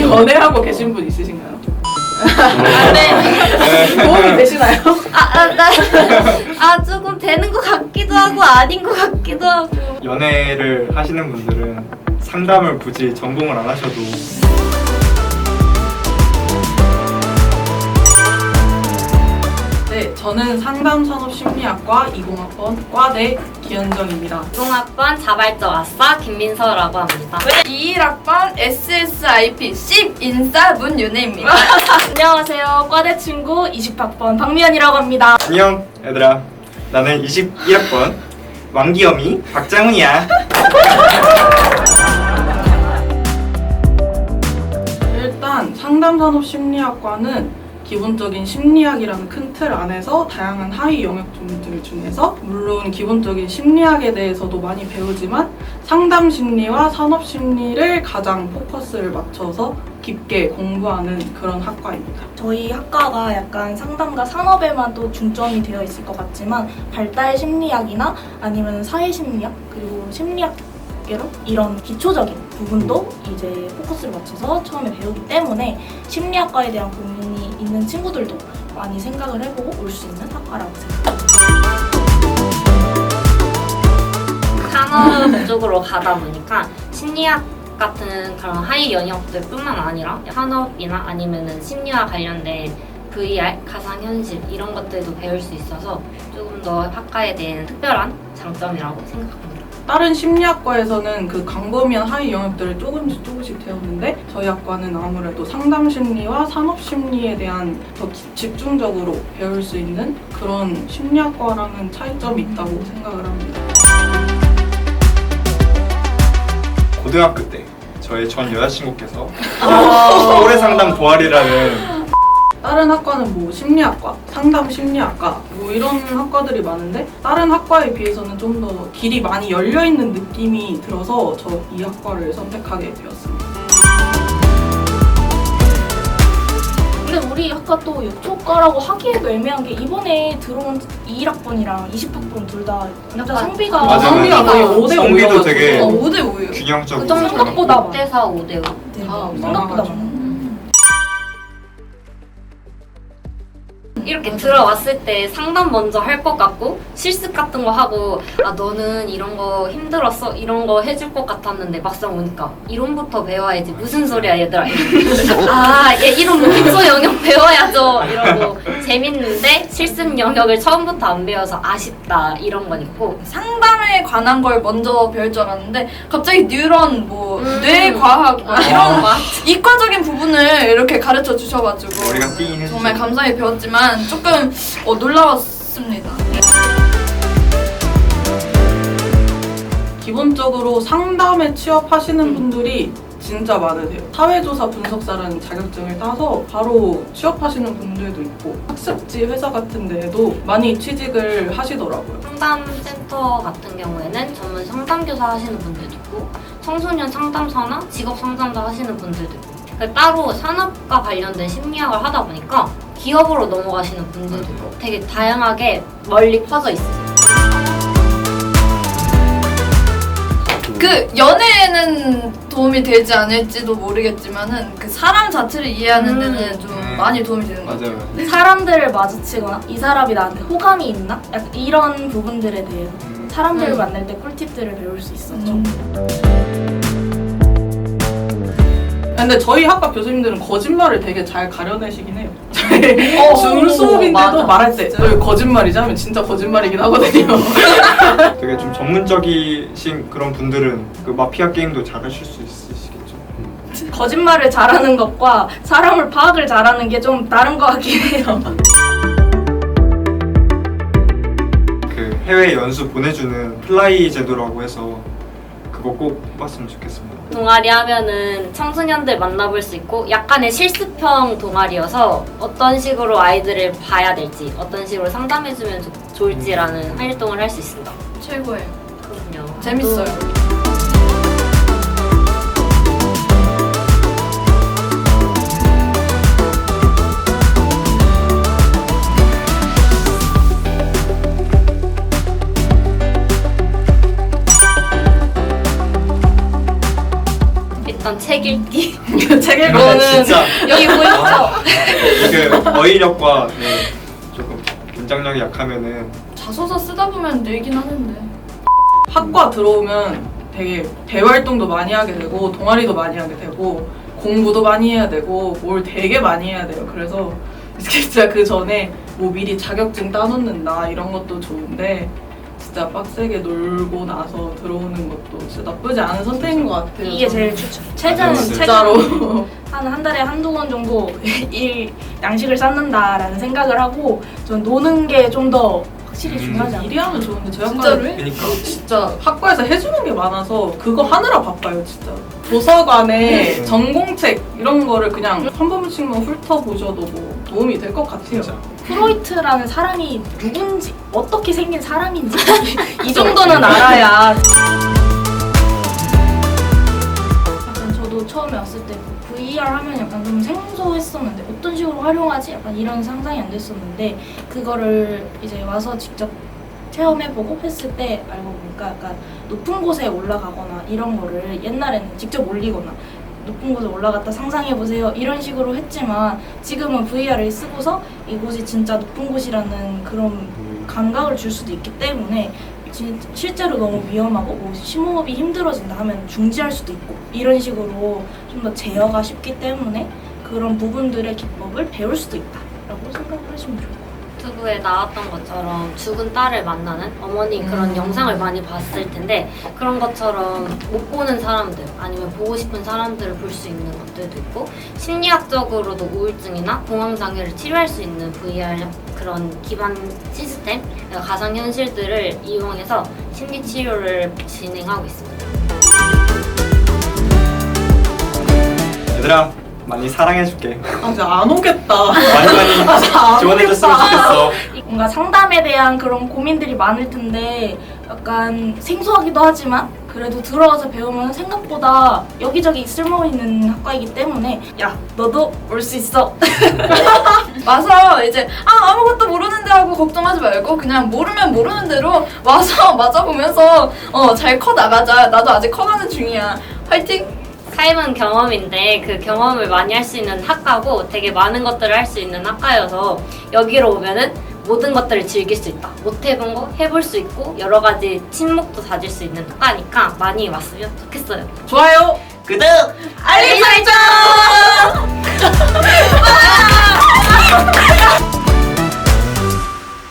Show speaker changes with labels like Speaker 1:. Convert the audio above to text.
Speaker 1: 연애하고 계신 분 있으신가요?
Speaker 2: 네.
Speaker 1: 도움이 되시나요?
Speaker 3: 아, 아, 나, 아, 조금 되는 것 같기도 하고, 아닌 것 같기도 하고.
Speaker 2: 연애를 하시는 분들은 상담을 굳이 전공을 안 하셔도
Speaker 1: 저는 상담산업심리학과 20학번 과대 기현정입니다.
Speaker 3: 중학번 자발적 아싸 김민서라고 합니다.
Speaker 4: 21학번 SSIP 10인싸 문윤혜입니다.
Speaker 3: 안녕하세요. 과대 친구 20학번 박미연이라고 합니다.
Speaker 2: 안녕 얘들아 나는 21학번 왕기염이 박장훈이야
Speaker 1: 일단 상담산업심리학과는 기본적인 심리학이라는 큰 틀 안에서 다양한 하위 영역들 중에서 물론 기본적인 심리학에 대해서도 많이 배우지만 상담 심리와 산업 심리를 가장 포커스를 맞춰서 깊게 공부하는 그런 학과입니다.
Speaker 5: 저희 학과가 약간 상담과 산업에만 또 중점이 되어 있을 것 같지만 발달 심리학이나 아니면 사회 심리학 그리고 심리학계로 이런 기초적인 부분도 이제 포커스를 맞춰서 처음에 배우기 때문에 심리학과에 대한 고민이 있는 친구들도 많이 생각을 해보고 올 수 있는 학과라고 생각합니다.
Speaker 3: 산업 쪽으로 가다 보니까 심리학 같은 그런 하위 영역들뿐만 아니라 산업이나 아니면은 심리와 관련된 VR, 가상현실 이런 것들도 배울 수 있어서 조금 더 학과에 대한 특별한 장점이라고 생각합니다.
Speaker 1: 다른 심리학과에서는 그 광범위한 하위 영역들을 조금씩 조금씩 배우는데 저희 학과는 아무래도 상담 심리와 산업 심리에 대한 더 기- 집중적으로 배울 수 있는 그런 심리학과랑은 차이점이 있다고 생각을 합니다.
Speaker 2: 고등학교 때 저의 전 여자친구께서 또래 상담 동아리라는
Speaker 1: 다른 학과는 뭐 심리학과, 상담 심리학과 뭐 이런 학과들이 많은데 다른 학과에 비해서는 좀 더 길이 많이 열려 있는 느낌이 들어서 저 이 학과를 선택하게 되었습니다.
Speaker 5: 근데 우리 학과 또 역초과라고 하기에도 애매한 게 이번에 들어온 21학번이랑 20학번 둘 다
Speaker 3: 약간
Speaker 5: 성비가
Speaker 2: 맞아,
Speaker 1: 성비가 거의 5대
Speaker 2: 성비도 되게
Speaker 4: 어, 5대 5예요.
Speaker 2: 균형적으로
Speaker 5: 그 정도 생각보다 많아.
Speaker 3: 5대4, 5대 5.
Speaker 5: 네,
Speaker 1: 아,
Speaker 5: 생각보다
Speaker 1: 많아
Speaker 3: 이렇게 들어왔을 때 상담 먼저 할 것 같고 실습 같은 거 하고 아 너는 이런 거 힘들었어 이런 거 해줄 것 같았는데 막상 오니까 이론부터 배워야지. 무슨 소리야 얘들아? 아얘 이론 뭐 기초 영역 배워야죠. 이러고 재밌는데 실습 영역을 처음부터 안 배워서 아쉽다 이런 건 있고.
Speaker 4: 상담 에 관한 걸 먼저 배울 줄 알았는데 갑자기 뉴런, 뭐
Speaker 3: 음.
Speaker 4: 뇌과학 뭐
Speaker 2: 아.
Speaker 4: 이런 이과적인 부분을 이렇게 가르쳐 주셔가지고
Speaker 2: 머리가 띵
Speaker 4: 정말 감사히 배웠지만 조금 어, 놀라웠습니다.
Speaker 1: 기본적으로 상담에 취업하시는 분들이 진짜 많으세요. 사회조사 분석사라는 자격증을 따서 바로 취업하시는 분들도 있고 학습지 회사 같은 데에도 많이 취직을 하시더라고요.
Speaker 3: 상담센터 같은 경우에는 전문 상담교사 하시는 분들도 있고 청소년 상담사나 직업 상담사 하시는 분들도 있고 그 따로 산업과 관련된 심리학을 하다 보니까 기업으로 넘어가시는 분들도 있고 되게 다양하게 멀리 퍼져 있어요.
Speaker 4: 그 연애에는 도움이 되지 않을지도 모르겠지만은 그 사람 자체를 이해하는
Speaker 5: 음.
Speaker 4: 데는 좀
Speaker 2: 음.
Speaker 4: 많이 도움이 되는 것 같아요.
Speaker 2: 맞아요
Speaker 5: 사람들을 마주치거나 이 사람이 나한테 호감이 있나? 약간 이런 부분들에 대해서
Speaker 2: 음,
Speaker 5: 사람들을
Speaker 4: 음.
Speaker 5: 만날 때 꿀팁들을 배울 수 있었죠.
Speaker 1: 근데 저희 학과 교수님들은 거짓말을 되게 잘 가려내시긴 해요.
Speaker 3: 어,
Speaker 1: 줄 수업인데도
Speaker 3: 맞아.
Speaker 1: 말할 때너 이거 거짓말이지 하면 진짜 거짓말이긴 하거든요.
Speaker 2: 되게 좀 전문적이신 그런 분들은 그 마피아 게임도 잘하실 수 있으시겠죠
Speaker 5: 거짓말을 잘하는 것과 사람을 파악을 잘하는 게 좀 다른 것 같긴 해요.
Speaker 2: 그 해외 연수 보내주는 플라이 제도라고 해서 그거 꼭 뽑았으면 좋겠습니다
Speaker 3: 동아리 하면은 청소년들 만나볼 수 있고 약간의 실습형 동아리여서 어떤 식으로 아이들을 봐야 될지 어떤 식으로 상담해주면 좋, 좋을지라는 활동을 할 수 있습니다.
Speaker 4: 최고예요.
Speaker 3: 그럼요.
Speaker 4: 재밌어요.
Speaker 3: 일단 책 읽기.
Speaker 1: 책
Speaker 4: 이거는
Speaker 2: 진짜
Speaker 4: 여기 보이죠?
Speaker 2: 그 어휘력과 네, 조금 문장력이 약하면은
Speaker 4: 자소서 쓰다 보면 늘긴 하는데.
Speaker 1: 학과 들어오면 되게 대외 활동도 많이 하게 되고 동아리도 많이 하게 되고 공부도 많이 해야 되고 뭘 되게 많이 해야 돼요. 그래서 진짜 그 전에 뭐 미리 자격증 따놓는다 이런 것도 좋은데 진짜 빡세게 놀고 나서 들어오는 것도 진짜 나쁘지 않은 선택인 것 같아요.
Speaker 5: 이게 제일 추천. 최저는
Speaker 2: 맞아요.
Speaker 1: 진짜로
Speaker 5: 최저는 한, 한 달에 한두 번 정도 일 양식을 쌓는다라는 생각을 하고 전 노는 게 좀 더 확실히
Speaker 2: 음.
Speaker 5: 중요하지 않아요.
Speaker 1: 일이 하면 좋은데 저희
Speaker 4: 진짜로?
Speaker 1: 학과는
Speaker 2: 그러니까
Speaker 1: 진짜 학과에서 해주는 게 많아서 그거 하느라 바빠요 진짜 도서관에
Speaker 2: 음.
Speaker 1: 전공책 이런 거를 그냥 한 번씩만 훑어보셔도 뭐 도움이 될 것 같아요
Speaker 2: 진짜
Speaker 5: 프로이트라는 사람이 누군지 어떻게 생긴 사람인지 이 정도는 알아야 약간 저도 처음에 왔을 때 VR 하면 약간 좀 생소했었는데 어떤 식으로 활용하지? 약간 이런 상상이 안 됐었는데 그거를 이제 와서 직접 체험해보고 했을 때 알고 보니까 약간 높은 곳에 올라가거나 이런 거를 옛날에는 직접 올리거나 높은 곳에 올라갔다 상상해보세요 이런 식으로 했지만 지금은 VR을 쓰고서 이곳이 진짜 높은 곳이라는 그런
Speaker 2: 음,
Speaker 5: 감각을 줄 수도 있기 때문에 진- 실제로 너무 위험하고 뭐 심호흡이 힘들어진다 하면 중지할 수도 있고 이런 식으로 좀 더 제어가 쉽기 때문에 그런 부분들의 기법을 배울 수도 있다라고 생각을 하시면 좋을 것 같아요.
Speaker 3: 유튜브에 나왔던 것처럼 죽은 딸을 만나는 어머니 그런
Speaker 1: 음.
Speaker 3: 영상을 많이 봤을 텐데 그런 것처럼 못 보는 사람들 아니면 보고 싶은 사람들을 볼 수 있는 것들도 있고 심리학적으로도 우울증이나 공황장애를 치료할 수 있는 VR 그런 기반 시스템 가상 현실들을 이용해서 심리 치료를 진행하고 있습니다.
Speaker 2: 얘들아 많이 사랑해줄게
Speaker 1: 아 진짜 안 오겠다
Speaker 2: 많이 많이
Speaker 1: 아
Speaker 2: 지원해줬으면 좋겠어
Speaker 5: 뭔가 상담에 대한 그런 고민들이 많을 텐데 약간 생소하기도 하지만 그래도 들어가서 배우면 생각보다 여기저기 쓸모있는 학과이기 때문에 야 너도 올 수 있어
Speaker 4: 와서 이제 아 아무것도 모르는데 하고 걱정하지 말고 그냥 모르면 모르는 대로 와서 맞아보면서 어 잘 커 나가자. 나도 아직 커가는 중이야. 화이팅!
Speaker 3: 삶은 경험인데 그 경험을 많이 할 수 있는 학과고 되게 많은 것들을 할 수 있는 학과여서 여기로 오면은 모든 것들을 즐길 수 있다. 못 해본 거 해볼 수 있고 여러 가지 친목도 다질 수 있는 학과니까 많이 왔으면 좋겠어요.
Speaker 1: 좋아요
Speaker 2: 구독
Speaker 1: 알림 설정